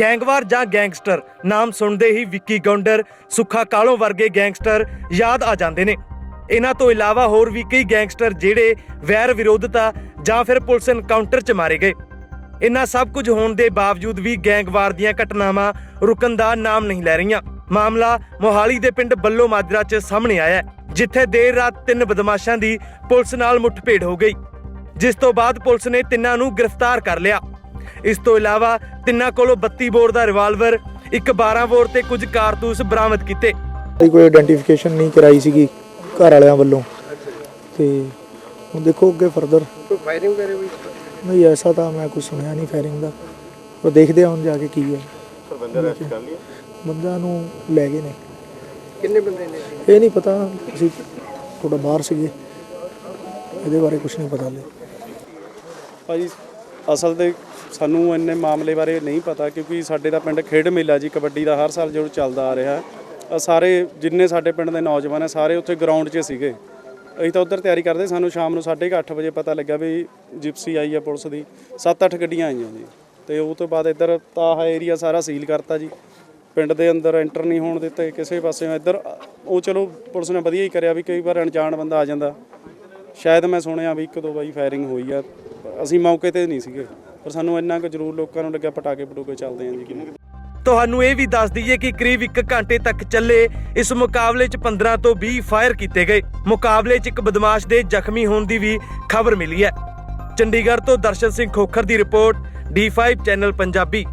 Gang war ਜਾਂ gangster. ਨਾਮ ਸੁਣਦੇ ਹੀ ਵਿੱਕੀ ਗੌਂਡਰ, ਸੁੱਖਾ ਕਾਲੋਂ ਵਰਗੇ ਗੈਂਗਸਟਰ ਯਾਦ ਆ ਜਾਂਦੇ ਨੇ। ਇਹਨਾਂ ਤੋਂ ਇਲਾਵਾ ਹੋਰ ਵੀ ਕਈ ਗੈਂਗਸਟਰ ਜਿਹੜੇ ਵੈਰ ਵਿਰੋਧਤਾ ਜਾਂ ਫਿਰ ਪੁਲਿਸ ਐਨਕਾਊਂਟਰ 'ਚ ਮਾਰੇ ਗਏ। ਇਨ੍ਹਾਂ ਸਭ ਕੁਝ ਹੋਣ ਦੇ ਬਾਵਜੂਦ ਵੀ ਗੈਂਗਵਾਰ ਦੀਆਂ ਘਟਨਾਵਾਂ ਰੁਕਣ ਦਾ ਨਾਮ ਨਹੀਂ ਲੈ ਰਹੀਆਂ। ਮਾਮਲਾ ਮੋਹਾਲੀ ਦੇ ਪਿੰਡ ਬੱਲੋ ਮਾਜਰਾ 'ਚ ਸਾਹਮਣੇ ਆਇਆ ਜਿੱਥੇ ਦੇਰ ਰਾਤ ਤਿੰਨ ਬਦਮਾਸ਼ਾਂ ਦੀ ਪੁਲਿਸ ਨਾਲ ਮੁੱਠਭੇੜ ਹੋ ਗਈ। ਜਿਸ ਤੋਂ ਬਾਅਦ ਪੁਲਿਸ ਨੇ ਤਿੰਨਾਂ ਨੂੰ ਗ੍ਰਿਫਤਾਰ ਕਰ ਲਿਆ। ਇਸ ਤੋਂ ਇਲਾਵਾ ਤਿੰਨਾਂ ਕੋਲੋਂ 32 ਬੋਰ ਦਾ ਰਿਵਾਲਵਰ ਇੱਕ 12 ਬੋਰ ਤੇ ਕੁਝ ਕਾਰਤੂਸ ਬਰਾਮਦ ਕੀਤੇ। ਕੋਈ ਆਇਡੈਂਟੀਫਿਕੇਸ਼ਨ ਨਹੀਂ ਕਰਾਈ ਸੀਗੀ ਘਰ ਵਾਲਿਆਂ ਵੱਲੋਂ। ਤੇ ਹੁਣ ਦੇਖੋ ਅੱਗੇ ਫਰਦਰ ਕੋਈ ਫਾਇਰਿੰਗ ਵਗੈਰਾ ਵੀ? ਨਹੀਂ ਐਸਾ ਤਾਂ ਮੈਂ ਕੁਝ ਸੁਣਿਆ ਨਹੀਂ ਫਾਇਰਿੰਗ ਦਾ। ਪਰ ਦੇਖਦੇ ਹਾਂ ਹੁਣ ਜਾ ਕੇ ਕੀ ਹੈ। ਸਰ ਬੰਦਾ ਰੈਸਟ ਕਰ ਲਿਆ ਬੰਦਿਆਂ ਨੂੰ ਲੈ ਗਏ ਨੇ। ਕਿੰਨੇ ਬੰਦੇ ਨੇ? ਇਹ ਨਹੀਂ ਪਤਾ ਅਸੀਂ ਥੋੜਾ ਬਾਹਰ ਸੀਗੇ। ਇਹਦੇ ਬਾਰੇ ਕੁਝ ਨਹੀਂ ਪਤਾ ਹਲੇ। ਭਾਜੀ ਅਸਲ ਤੇ ਸਾਨੂੰ ਇੰਨੇ ਮਾਮਲੇ ਬਾਰੇ ਨਹੀਂ ਪਤਾ ਕਿਉਂਕਿ ਸਾਡੇ ਦਾ ਪਿੰਡ ਖੇਡ ਮੇਲਾ ਜੀ, ਕਬੱਡੀ ਦਾ ਹਰ ਸਾਲ ਜੋ ਚੱਲਦਾ ਆ ਰਿਹਾ। ਅ, ਸਾਰੇ ਜਿੰਨੇ ਸਾਡੇ ਪਿੰਡ ਦੇ ਨੌਜਵਾਨ ਆ, ਸਾਰੇ ਉੱਥੇ ਗਰਾਊਂਡ 'ਚ ਸੀਗੇ। ਅਸੀਂ ਤਾਂ ਉੱਧਰ ਤਿਆਰੀ ਕਰਦੇ ਸਾਨੂੰ ਸ਼ਾਮ ਨੂੰ 8:30 ਵਜੇ ਪਤਾ ਲੱਗਾ ਵੀ ਜਿਪਸੀ ਆਈ ਆ ਪੁਲਿਸ ਦੀ। 7-8 ਗੱਡੀਆਂ ਆਈਆਂ ਜੀ। ਤੇ ਉਹ ਤੋਂ ਬਾਅਦ ਇੱਧਰ ਤਾਹ ਏਰੀਆ ਸਾਰਾ ਸੀਲ ਕਰਤਾ ਜੀ। ਪਿੰਡ ਦੇ ਅੰਦਰ ਐਂਟਰ ਨਹੀਂ ਹੋਣ ਦਿੱਤੇ, ਕਿਸੇ ਪਾਸੇ ਇੱਧਰ, ਉਹ ਚਲੋ ਪੁਲਿਸ ਨੇ ਵਧੀਆ ਹੀ ਕਰਿਆ ਵੀ ਕਈ ਵਾਰ ਅਣਜਾਣ ਬੰਦਾ ਆ ਜਾਂਦਾ। ਸ਼ਾਇਦ ਮੈਂ ਸੁਣਿਆ ਵੀ ਇੱਕ ਦੋ ਵਾਰੀ ਫਾਇਰਿੰਗ ਹੋਈ ਆ। ਅਸੀਂ ਮੌਕੇ ਤੇ ਨਹੀਂ ਸੀਗੇ, ਪਰ ਸਾਨੂੰ ਇੰਨਾ ਕੁ ਜ਼ਰੂਰ ਲੋਕਾਂ ਨੂੰ ਲੱਗਿਆ ਪਟਾਕੇ ਪਟੂਕੇ ਚੱਲਦੇ ਆਂ ਜੀ ਤੁਹਾਨੂੰ ਇਹ ਵੀ ਦੱਸ ਦਈਏ ਕਿ ਕਰੀਬ 1 ਘੰਟੇ ਤੱਕ ਚੱਲੇ ਇਸ ਮੁਕਾਬਲੇ 'ਚ 15 ਤੋਂ 20 ਫਾਇਰ ਕੀਤੇ ਗਏ। ਮੁਕਾਬਲੇ 'ਚ ਇੱਕ ਬਦਮਾਸ਼ ਦੇ ਜ਼ਖਮੀ ਹੋਣ ਦੀ ਵੀ ਖਬਰ ਮਿਲੀ ਹੈ। ਚੰਡੀਗੜ੍ਹ ਤੋਂ ਦਰਸ਼ਨ ਸਿੰਘ ਖੋਖਰ ਦੀ ਰਿਪੋਰਟ D5 ਚੈਨਲ ਪੰਜਾਬੀ।